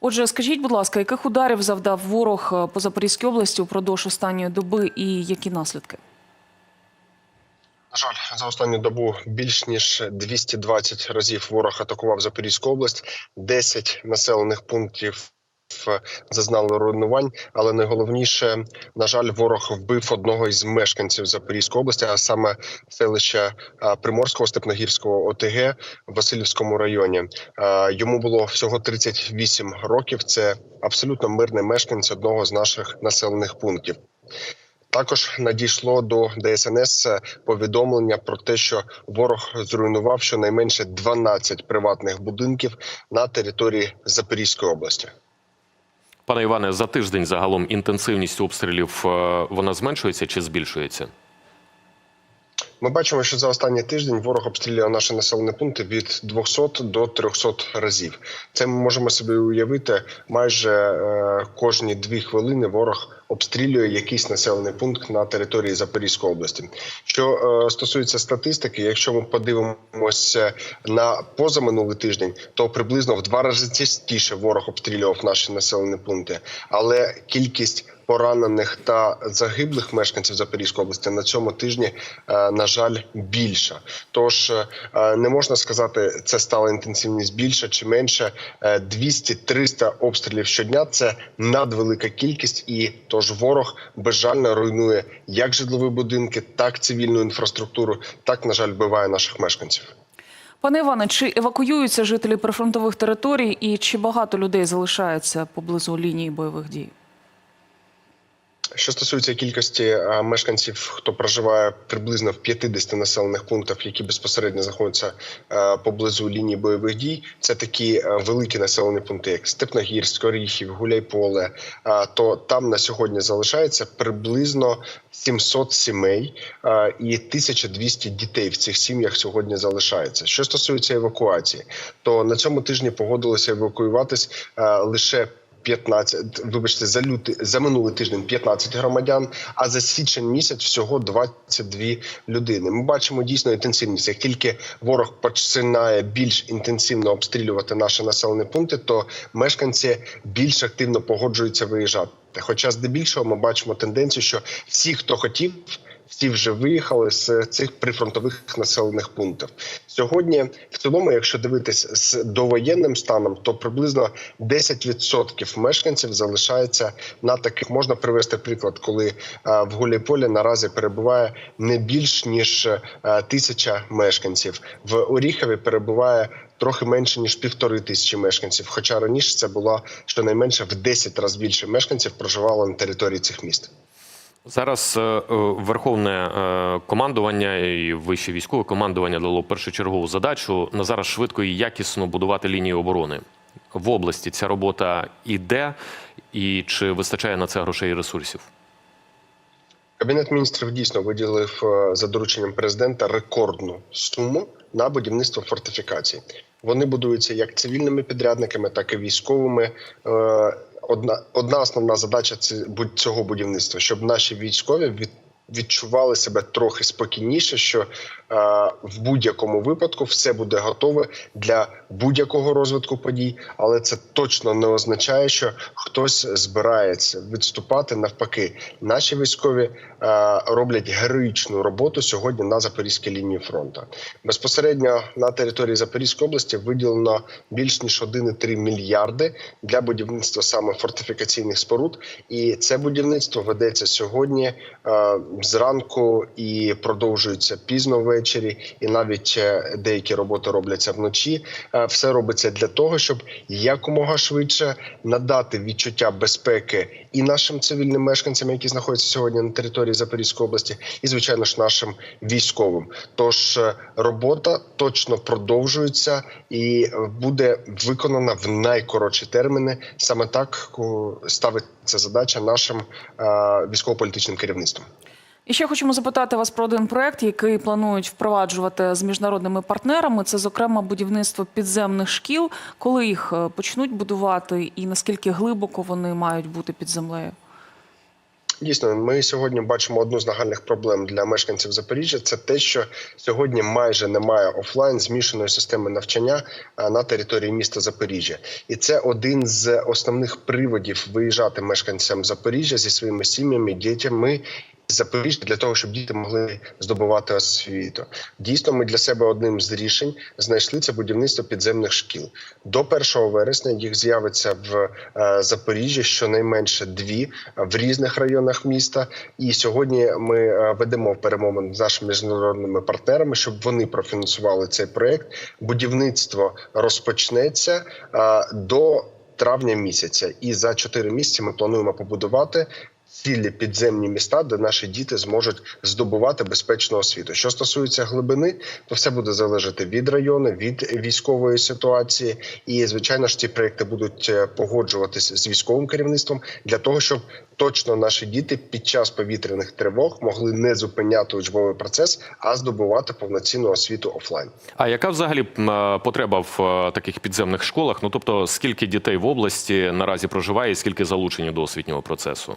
Отже, скажіть, будь ласка, яких ударів завдав ворог е, по Запорізькій області упродовж останньої доби і які наслідки? На жаль, за останню добу більш ніж 220 разів ворог атакував Запорізьку область. 10 населених пунктів зазнали руйнувань. Але найголовніше, на жаль, ворог вбив одного із мешканців Запорізької області, а саме селища е, Приморського Степногірського ОТГ в Васильівському районі. Е, Йому було всього 38 років. Це абсолютно мирний мешканець одного з наших населених пунктів. Також надійшло до ДСНС повідомлення про те, що ворог зруйнував щонайменше 12 приватних будинків на території Запорізької області. Пане Іване, за тиждень загалом інтенсивність обстрілів е, вона зменшується чи збільшується? Ми бачимо, що за останній тиждень ворог обстрілює наші населені пункти від 200 до 300 разів. Це ми можемо собі уявити. Майже е, кожні дві хвилини ворог обстрілює якийсь населений пункт на території Запорізької області. Що е, стосується статистики, якщо ми подивимося на позаминулий тиждень, то приблизно в два рази частіше ворог обстрілював наші населені пункти, але кількість поранених та загиблих мешканців Запорізької області на цьому тижні, е, на жаль, більша. Тож е, не можна сказати, це стала інтенсивність більша чи менша. Е, 200-300 обстрілів щодня це надвелика кількість, і тож ворог безжально руйнує як житлові будинки, так цивільну інфраструктуру, так на жаль, вбиває наших мешканців. Пане Іване, чи евакуюються жителі прифронтових територій і чи багато людей залишається поблизу лінії бойових дій? Що стосується кількості е, мешканців, хто проживає приблизно в 50 населених пунктах, які безпосередньо знаходяться е, поблизу лінії бойових дій, це такі е, великі населені пункти, як Степногірськ, Оріхів, Гуляйполе. То там на сьогодні залишається приблизно 700 сімей і 1200 дітей в цих сім'ях сьогодні залишається. Що стосується евакуації, то на цьому тижні погодилося евакуюватись лише 15, вибачте, за лютий за минулий тиждень 15 громадян, а за січень місяць всього 22 людини. Ми бачимо дійсно інтенсивність. Як тільки ворог починає більш інтенсивно обстрілювати наші населені пункти, то мешканці більш активно погоджуються виїжджати. Хоча здебільшого ми бачимо тенденцію, що всі, хто хотів. Всі вже виїхали з цих прифронтових населених пунктів. Сьогодні, в цілому, якщо дивитись з довоєнним станом, то приблизно 10% мешканців залишається на таких. Можна привести приклад, коли е, в Гуляйполі наразі перебуває не більш ніж е, тисяча мешканців. В Оріхові перебуває трохи менше ніж півтори тисячі мешканців. Хоча раніше це було щонайменше в 10 разів більше мешканців проживало на території цих міст. Зараз е, е, верховне е, командування і вище військове командування дало першочергову задачу на зараз швидко і якісно будувати лінію оборони в області. Ця робота іде, і чи вистачає на це грошей і ресурсів? Кабінет міністрів дійсно виділив за дорученням президента рекордну суму на будівництво фортифікацій. Вони будуються як цивільними підрядниками, так і військовими. Одна одна основна задача цього будівництва, щоб наші військові від, відчували себе трохи спокійніше, що в будь-якому випадку все буде готове для будь-якого розвитку подій, але це точно не означає, що хтось збирається відступати. Навпаки, наші військові е, роблять героїчну роботу сьогодні на запорізькій лінії фронту. Безпосередньо на території Запорізької області виділено більш ніж 1,3 мільярди для будівництва саме фортифікаційних споруд, і це будівництво ведеться сьогодні е, зранку і продовжується пізно ввечері, і навіть е, деякі роботи робляться вночі. Е, Все робиться для того, щоб якомога швидше надати відчуття безпеки і нашим цивільним мешканцям, які знаходяться сьогодні на території Запорізької області, і звичайно ж нашим військовим. Тож е, робота точно продовжується і буде виконана в найкоротші терміни. Саме так ставиться задача нашим військово-політичним керівництвом. І ще хочемо запитати вас про один проект, який планують впроваджувати з міжнародними партнерами. Це, зокрема, будівництво підземних шкіл. Коли їх е, почнуть будувати, і наскільки глибоко вони мають бути під землею? Дійсно, ми сьогодні бачимо одну з нагальних проблем для мешканців Запоріжжя. Це те, що сьогодні майже немає офлайн змішаної системи навчання на території міста Запоріжжя, і це один з основних приводів виїжджати мешканцям Запоріжжя зі своїми сім'ями, дітьми. Запоріжжя для того, щоб діти могли здобувати освіту. Дійсно, ми для себе одним з рішень знайшли це будівництво підземних шкіл. До 1 вересня їх з'явиться в е, Запоріжжі щонайменше дві в різних районах міста. І сьогодні ми е, ведемо перемовини з нашими міжнародними партнерами, щоб вони профінансували цей проект. Будівництво розпочнеться е, до травня місяця, і за 4 місяці ми плануємо побудувати. Цілі підземні міста, де наші діти зможуть здобувати безпечну освіту. Що стосується глибини, то все буде залежати від району, від військової ситуації. І звичайно ж, ці проекти будуть е, погоджуватися з військовим керівництвом для того, щоб точно наші діти під час повітряних тривог могли не зупиняти учбовий процес, а здобувати повноцінну освіту офлайн. А яка взагалі е, потреба в е, таких підземних школах? Ну тобто, скільки дітей в області наразі проживає, і скільки залучені до освітнього процесу?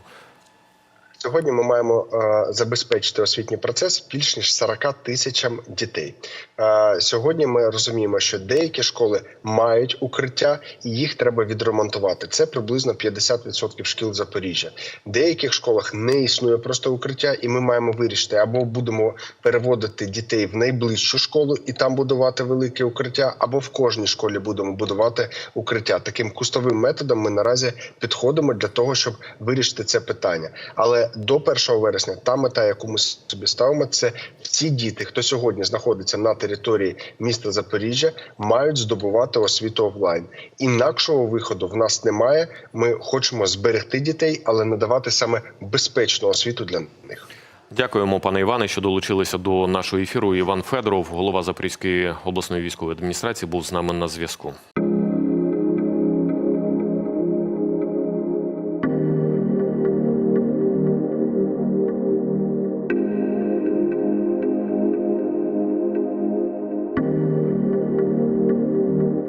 Сьогодні ми маємо е, забезпечити освітній процес більш ніж 40 тисячам дітей. Е, сьогодні ми розуміємо, що деякі школи мають укриття, і їх треба відремонтувати. Це приблизно 50% шкіл Запоріжжя. В деяких школах не існує просто укриття, і ми маємо вирішити або будемо переводити дітей в найближчу школу і там будувати велике укриття, або в кожній школі будемо будувати укриття. Таким кустовим методом ми наразі підходимо для того, щоб вирішити це питання. До 1 вересня та мета, яку ми собі ставимо, це всі діти, хто сьогодні знаходиться на території міста Запоріжжя, мають здобувати освіту офлайн. Інакшого виходу в нас немає. Ми хочемо зберегти дітей, але надавати саме безпечну освіту для них. Дякуємо, пане Іване, що долучилися до нашого ефіру. Іван Федоров, голова Запорізької обласної військової адміністрації, був з нами на зв'язку.